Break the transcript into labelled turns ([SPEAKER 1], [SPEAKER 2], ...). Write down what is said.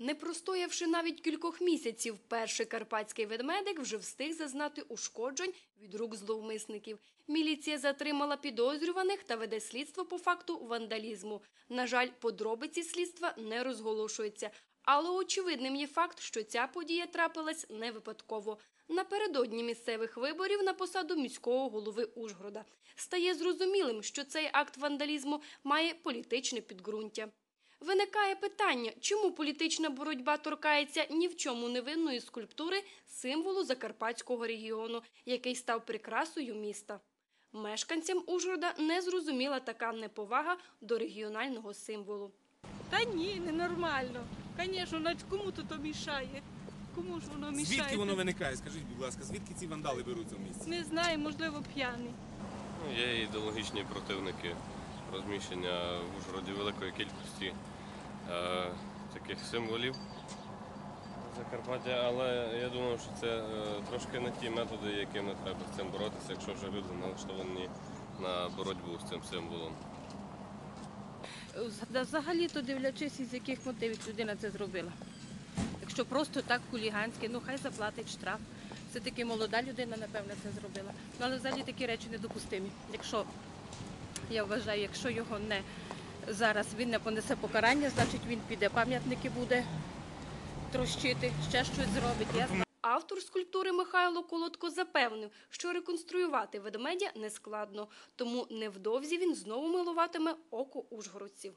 [SPEAKER 1] Не простоявши навіть кількох місяців, перший карпатський ведмедик вже встиг зазнати ушкоджень від рук зловмисників. Міліція затримала підозрюваних та веде слідство по факту вандалізму. На жаль, подробиці слідства не розголошуються. Але очевидним є факт, що ця подія трапилась не випадково. Напередодні місцевих виборів на посаду міського голови Ужгорода стає зрозумілим, що цей акт вандалізму має політичне підґрунтя. Виникає питання, чому політична боротьба торкається ні в чому невинної скульптури символу Закарпатського регіону, який став прикрасою міста. Мешканцям Ужгорода не зрозуміла така неповага до регіонального символу.
[SPEAKER 2] Та ні, ненормально. Звісно, навіть кому то то мішає? Кому ж воно мішає?
[SPEAKER 3] Звідки воно виникає? Скажіть, будь ласка, звідки ці вандали беруться в місті?
[SPEAKER 2] Не знаю, можливо, п'яний.
[SPEAKER 4] Ну, Є ідеологічні противники розміщення в Ужгороді великої кількості е, таких символів Закарпаття, але я думаю, що це е, трошки не ті методи, якими треба з цим боротися, якщо вже люди налаштовані на боротьбу з цим символом.
[SPEAKER 2] Взагалі-то дивлячись, із яких мотивів людина це зробила. Якщо просто так хуліганське, ну хай заплатить штраф. Це таки молода людина, напевно, це зробила. Ну, але взагалі такі речі недопустимі. Якщо я вважаю, якщо його не зараз він не понесе покарання, значить він піде, пам'ятники буде трощити, ще щось зробить. Я знаю.
[SPEAKER 1] Автор скульптури Михайло Колодко запевнив, що реконструювати ведмедя нескладно, тому невдовзі він знову милуватиме око ужгородців.